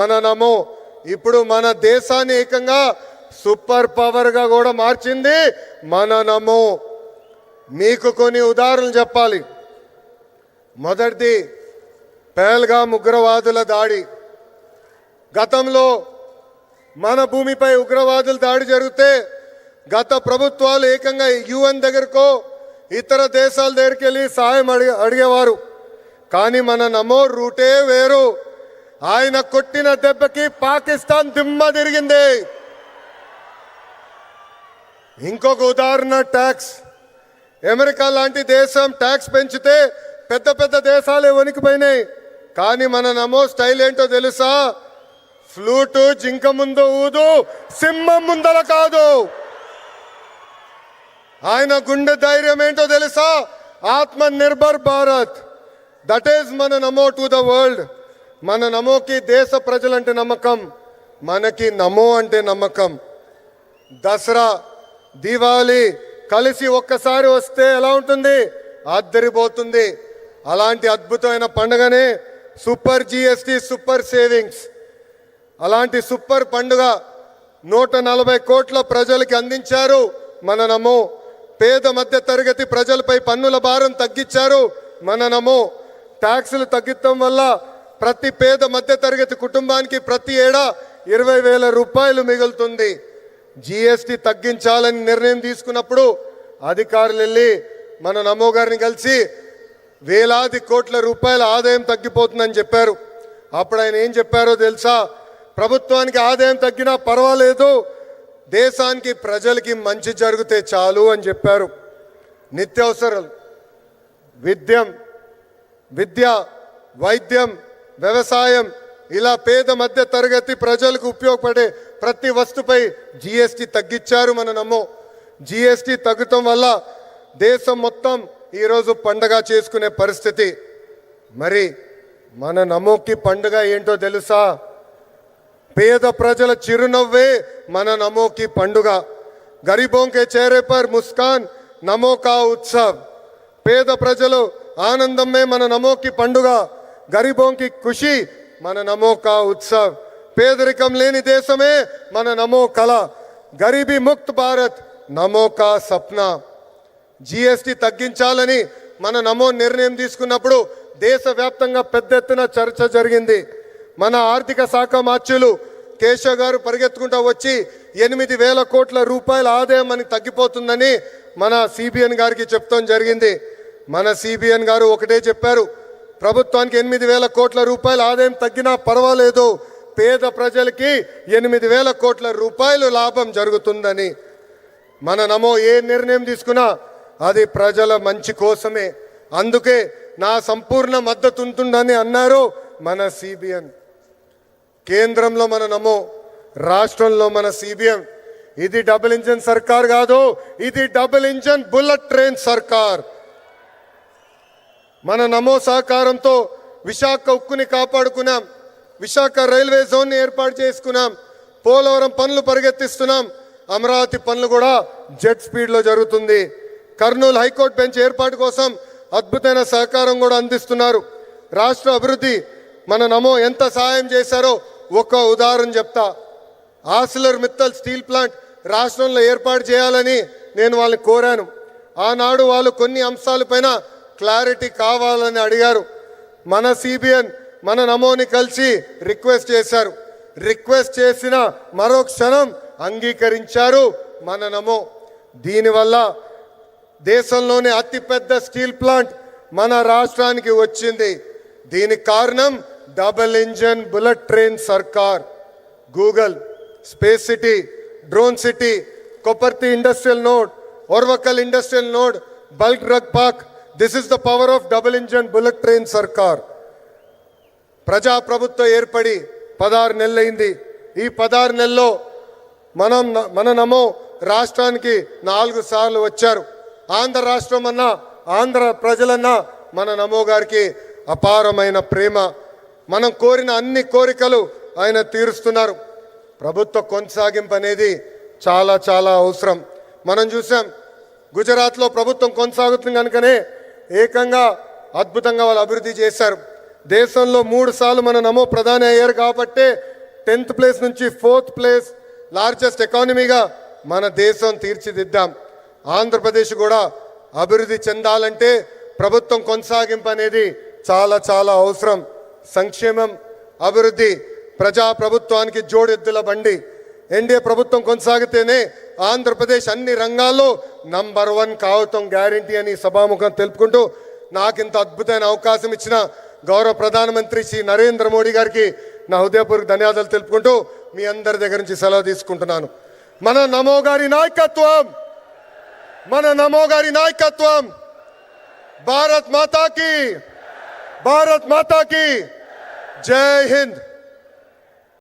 మననము ఇప్పుడు మన దేశాన్ని ఏకంగా సూపర్ పవర్గా కూడా మార్చింది మన నమో మీకు కొన్ని ఉదాహరణలు చెప్పాలి. మొదటిది పేల్గా ఉగ్రవాదుల దాడి. గతంలో మన భూమిపై ఉగ్రవాదుల దాడి జరిగితే గత ప్రభుత్వాలు ఏకంగా యుఎన్ దగ్గరకో ఇతర దేశాల దగ్గరికి వెళ్ళి సాయం అడిగే అడిగేవారు. కానీ మన నమో రూటే వేరు. ఆయన కొట్టిన దెబ్బకి పాకిస్తాన్ దిమ్మ తిరిగింది. ఇంకొక ఉదాహరణ ట్యాక్స్. అమెరికా లాంటి దేశం ట్యాక్స్ పెంచితే పెద్ద పెద్ద దేశాలే వణికిపోయినాయి. కానీ మన నమో స్టైల్ ఏంటో తెలుసా? ఫ్లూటు జింక ముందు ఊదు సింహం ముందల కాదు. ఆయన గుండె ధైర్యం ఏంటో తెలుసా? ఆత్మ నిర్భర్ భారత్. దట్ ఈస్ మన నమో టు ద వరల్డ్. మన నమోకి దేశ ప్రజలంటే నమ్మకం మనకి నమో అంటే నమ్మకం. దసరా దీపావళి కలిసి ఒక్కసారి వస్తే ఎలా ఉంటుంది? అద్దరిపోతుంది అలాంటి అద్భుతమైన పండుగనే సూపర్ జిఎస్టి సూపర్ సేవింగ్స్. అలాంటి సూపర్ పండుగ నూట నలభై కోట్ల ప్రజలకి అందించారు మన నమో. పేద మధ్య తరగతి ప్రజలపై పన్నుల భారం తగ్గించారు మన నమో. ట్యాక్సులు తగ్గించడం వల్ల ప్రతి పేద మధ్య తరగతి కుటుంబానికి ప్రతి ఏడా ఇరవై వేల రూపాయలు మిగులుతుంది. జిఎస్టి తగ్గించాలని నిర్ణయం తీసుకున్నప్పుడు అధికారులు వెళ్ళి మన నమో గారిని కలిసి వేలాది కోట్ల రూపాయల ఆదాయం తగ్గిపోతుందని చెప్పారు. అప్పుడు ఆయన ఏం చెప్పారో తెలుసా? ప్రభుత్వానికి ఆదాయం తగ్గినా పర్వాలేదు దేశానికి ప్రజలకి మంచి జరిగితే చాలు అని చెప్పారు. నిత్యావసరాలు విద్యం విద్య వైద్యం వ్యవసాయం ఇలా పేద మధ్య తరగతి ప్రజలకు ఉపయోగపడే ప్రతి వస్తుపై జిఎస్టి తగ్గించారు మన నమ్మో. జిఎస్టి తగ్గటం వల్ల దేశం మొత్తం ఈరోజు పండగ చేసుకునే పరిస్థితి. మరి మన నమోకి పండుగ ఏంటో తెలుసా? పేద ప్రజల చిరునవ్వే మన నమోకి పండుగ. గరీబోంకే చేరే పర్ ముస్కాన్ నమోకా ఉత్సవ్. పేద ప్రజలు ఆనందమే మన నమోకి పండుగ. గరీబోంకి ఖుషి మన నమో కా ఉత్సవ్. పేదరికం లేని దేశమే మన నమో కళ. గరీబీ ముక్త్ భారత్ నమో కా సప్నా. జిఎస్టి తగ్గించాలని మన నమో నిర్ణయం తీసుకున్నప్పుడు దేశవ్యాప్తంగా పెద్ద ఎత్తున చర్చ జరిగింది. మన ఆర్థిక శాఖ మార్చులు కేశవ్ గారు పరిగెత్తుకుంటూ వచ్చి ఎనిమిది వేల కోట్ల రూపాయల ఆదాయం మనకి తగ్గిపోతుందని మన సిబిఎన్ గారికి చెప్తాం జరిగింది. మన సిబిఎన్ గారు ఒకటే చెప్పారు. ప్రభుత్వానికి ఎనిమిది వేల కోట్ల రూపాయల ఆదాయం తగ్గినా పర్వాలేదు. పేద ప్రజలకి ఎనిమిది వేల కోట్ల రూపాయలు లాభం జరుగుతుందని మన నమో ఏ నిర్ణయం తీసుకున్నా అది ప్రజల మంచి కోసమే. అందుకే నా సంపూర్ణ మద్దతు ఉంటుందని అన్నారు మన సిబిఎన్ కేంద్రంలో మన నమో రాష్ట్రంలో మన సిబిఎం. ఇది డబుల్ ఇంజన్ సర్కార్ కాదు ఇది డబుల్ ఇంజన్ బుల్లెట్ ట్రైన్ సర్కార్. మన నమో సహకారంతో విశాఖ ఉక్కుని కాపాడుకున్నాం. విశాఖ రైల్వే జోన్ని ఏర్పాటు చేసుకున్నాం. పోలవరం పనులు పరిగెత్తిస్తున్నాం. అమరావతి పనులు కూడా జెట్ స్పీడ్లో జరుగుతుంది. కర్నూలు హైకోర్టు బెంచ్ ఏర్పాటు కోసం అద్భుతమైన సహకారం కూడా అందిస్తున్నారు. రాష్ట్ర అభివృద్ధి మన నమో ఎంత సహాయం చేశారో ఒక ఉదాహరణ చెప్తా. ఆసిలర్ మిత్తల్ స్టీల్ ప్లాంట్ రాష్ట్రంలో ఏర్పాటు చేయాలని నేను వాళ్ళని కోరాను. ఆనాడు వాళ్ళు కొన్ని అంశాలపైన క్లారిటీ కావాలని అడిగారు. మన సిబిఎన్ మన నమోని కలిసి రిక్వెస్ట్ చేశారు. రిక్వెస్ట్ చేసిన మరో క్షణం అంగీకరించారు మన నమో. దీనివల్ల దేశంలోనే అతిపెద్ద స్టీల్ ప్లాంట్ మన రాష్ట్రానికి వచ్చింది. దీనికి కారణం డబల్ ఇంజన్ బుల్లెట్ ట్రైన్ సర్కార్. Google space city drone city Kopparthi industrial node Orvakal industrial node bulk drug park this is the power of double engine bullet train సర్కార్ ప్రజాప్రభుత్వం ఏర్పడి పదహారు నెలలైంది. ఈ పదహారు నెలల్లో మనం మన నమో రాష్ట్రానికి నాలుగు సార్లు వచ్చారు. ఆంధ్ర రాష్ట్రం అన్నా ఆంధ్ర ప్రజలన్నా మన నమో గారికి అపారమైన ప్రేమ. మనం కోరిన అన్ని కోరికలు ఆయన తీరుస్తున్నారు. ప్రభుత్వ కొనసాగింపు అనేది చాలా చాలా అవసరం. మనం చూసాం గుజరాత్లో ప్రభుత్వం కొనసాగుతుంది కనుకనే ఏకంగా అద్భుతంగా వాళ్ళు అభివృద్ధి చేశారు. దేశంలో మూడు సార్లు మన నమో ప్రధాని అయ్యారు కాబట్టే టెన్త్ ప్లేస్ నుంచి ఫోర్త్ ప్లేస్ లార్జెస్ట్ ఎకానమీగా మన దేశం తీర్చిదిద్దాం. ఆంధ్రప్రదేశ్ కూడా అభివృద్ధి చెందాలంటే ప్రభుత్వం కొనసాగింపు అనేది చాలా చాలా అవసరం. సంక్షేమం అభివృద్ధి ప్రజా ప్రభుత్వానికి జోడెద్దుల బండి. ఎన్డీఏ ప్రభుత్వం కొనసాగితేనే ఆంధ్రప్రదేశ్ అన్ని రంగాల్లో నంబర్ వన్ కావటం గ్యారంటీ అని సభాముఖం తెలుపుకుంటూ నాకు ఇంత అద్భుతమైన అవకాశం ఇచ్చిన గౌరవ ప్రధానమంత్రి శ్రీ నరేంద్ర మోడీ గారికి నా హృదయపూర్వక ధన్యవాదాలు తెలుపుకుంటూ మీ అందరి దగ్గర నుంచి సెలవు తీసుకుంటున్నాను. మన నమో గారి నాయకత్వం! మన నమో గారి నాయకత్వం! భారత్ మాతాకి! భారత్ మాతాకి! జై హింద్!